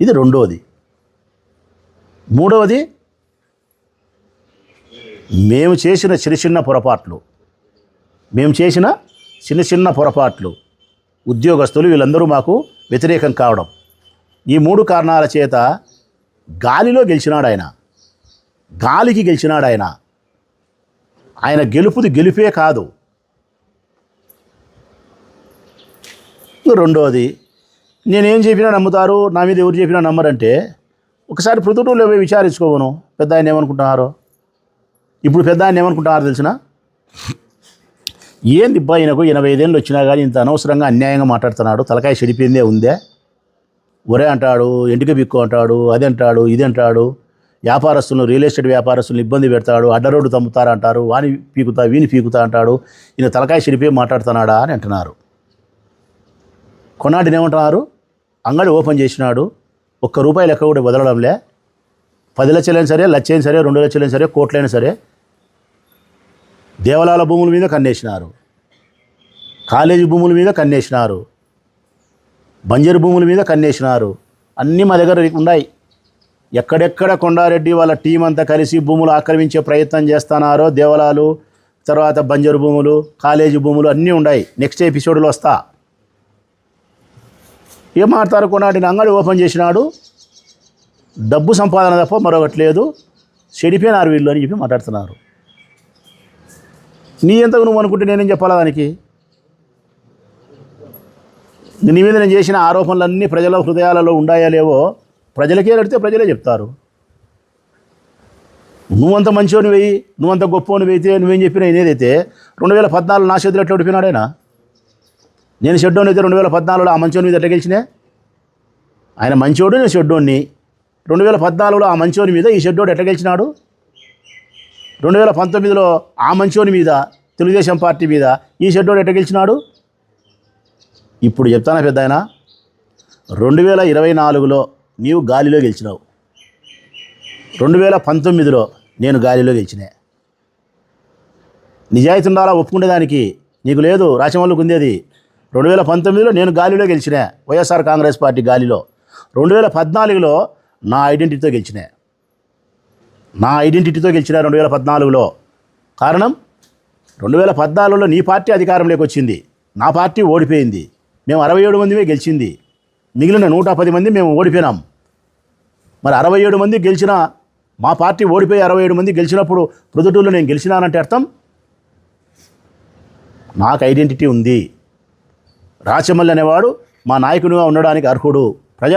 ఇది రెండవది మూడవది మేము చేసిన చిన్న చిన్న పొరపాట్లు. మేము చేసిన చిన్న చిన్న పొరపాట్లు. ఉద్యోగస్తులు వీళ్ళందరూ మాకు వ్యతిరేకం కావడం. ఈ మూడు కారణాల చేత గాలిలో గెలిచినాడు ఆయన. గాలికి గెలిచినాడు ఆయన. ఆయన గెలుపుది గెలుపే కాదు. రెండవది నేనేం చెప్పినా నమ్ముతారు నా మీద ఎవరు చెప్పినా నమ్మరంటే ఒకసారి ప్రొద్దుటూరులో పోయి విచారించుకోవను. పెద్ద ఆయన ఏమనుకుంటున్నారో? ఇప్పుడు పెద్ద ఆయన ఏమనుకుంటున్నారు తెలిసిన? ఏంది ఇబ్బా ఈయనకు ఎనభై ఐదేళ్ళు వచ్చినా కానీ ఇంత అనవసరంగా అన్యాయంగా మాట్లాడుతున్నాడు తలకాయ చెడిపోయిందే ఉందే? ఒరే అంటాడు ఎంటిక బిక్కు అంటాడు అది అంటాడు ఇది అంటాడు వ్యాపారస్తులను రియల్ ఎస్టేట్ వ్యాపారస్తులను ఇబ్బంది పెడతాడు అడ్డ రోడ్డు అంటారు వాని పీకుతా వీని పీకుతా అంటాడు ఈయన తలకాయ చెడిపోయి మాట్లాడుతున్నాడా అని అంటున్నారు. కొన్నాటినేమంటున్నారు అంగడి ఓపెన్ చేసినాడు. ఒక్క రూపాయి లెక్క కూడా వదలడంలే. పది లక్షలైనా సరే లక్షైనా సరే రెండు లక్షలైనా సరే కోట్లైనా సరే దేవాలయాల భూముల మీద కన్నేసినారు. కాలేజీ భూముల మీద కన్నేసినారు. బంజరు భూముల మీద కన్నేసినారు. అన్నీ మా దగ్గర ఉన్నాయి. ఎక్కడెక్కడ కొండారెడ్డి వాళ్ళ టీం అంతా కలిసి భూములు ఆక్రమించే ప్రయత్నం చేస్తున్నారో దేవాలయాలు తర్వాత బంజరు భూములు కాలేజీ భూములు అన్నీ ఉన్నాయి. నెక్స్ట్ ఎపిసోడ్లో వస్తా. ఏం మాట్లాడతారు కొన్నాటిని అంగడి ఓపెన్ చేసినాడు? డబ్బు సంపాదన తప్ప మరొకటి లేదు. చెడిపోయినారు వీళ్ళు అని చెప్పి మాట్లాడుతున్నారు. నీ ఎంతకు నువ్వు అనుకుంటే నేనేం చెప్పాలా దానికి? నీ మీద నేను చేసిన ఆరోపణలన్నీ ప్రజల హృదయాలలో ఉండాయా లేవో ప్రజలకే అడిగితే ప్రజలే చెప్తారు. నువ్వంత మంచోని వెయ్యి నువ్వంత గొప్పని వెయితే నువ్వేం చెప్పినా నేనైతే రెండు వేల పద్నాలుగు నా చేతులు ఎట్లా ఓడిపోయినాడైనా నేను షెడ్డోని అయితే రెండు వేల పద్నాలుగులో ఆ మంచోని మీద ఎట్లా గెలిచినా? ఆయన మంచోడు నేను షెడ్డోని రెండు వేల పద్నాలుగులో ఆ మంచోని మీద ఈ షెడ్డోడు ఎట్లా గెలిచినాడు? రెండు వేల పంతొమ్మిదిలో ఆ మంచోని మీద తెలుగుదేశం పార్టీ మీద ఈ షెడ్డోడు ఎట్లా గెలిచినాడు? ఇప్పుడు చెప్తానా పెద్ద ఆయన రెండు వేల ఇరవై నాలుగులో నీవు గాలిలో గెలిచినావు. రెండు వేల పంతొమ్మిదిలో నేను గాలిలో గెలిచినా. నిజాయితీ ఉండాలా ఒప్పుకునేదానికి నీకు లేదు రాచమల్లుకు ఉందేది రెండు వేల పంతొమ్మిదిలో నేను గాలిలో గెలిచిన వైఎస్ఆర్ కాంగ్రెస్ పార్టీ గాలిలో. రెండు వేల పద్నాలుగులో నా ఐడెంటిటీతో గెలిచిన. నా ఐడెంటిటీతో గెలిచిన రెండు వేల పద్నాలుగులో. కారణం? రెండు వేల పద్నాలుగులో నీ పార్టీ అధికారంలోకి వచ్చింది. నా పార్టీ ఓడిపోయింది. మేము అరవై ఏడు మందిమే గెలిచింది. మిగిలిన నూట పది మంది మేము ఓడిపోయినాం. మరి అరవై ఏడు మంది గెలిచిన మా పార్టీ ఓడిపోయి అరవై ఏడు మంది గెలిచినప్పుడు ప్రొద్దుటూరులో నేను గెలిచినానంటే అర్థం? నాకు ఐడెంటిటీ ఉంది. రాచమల్లి అనేవాడు మా నాయకునిగా ఉండడానికి అర్హుడు. ప్రజా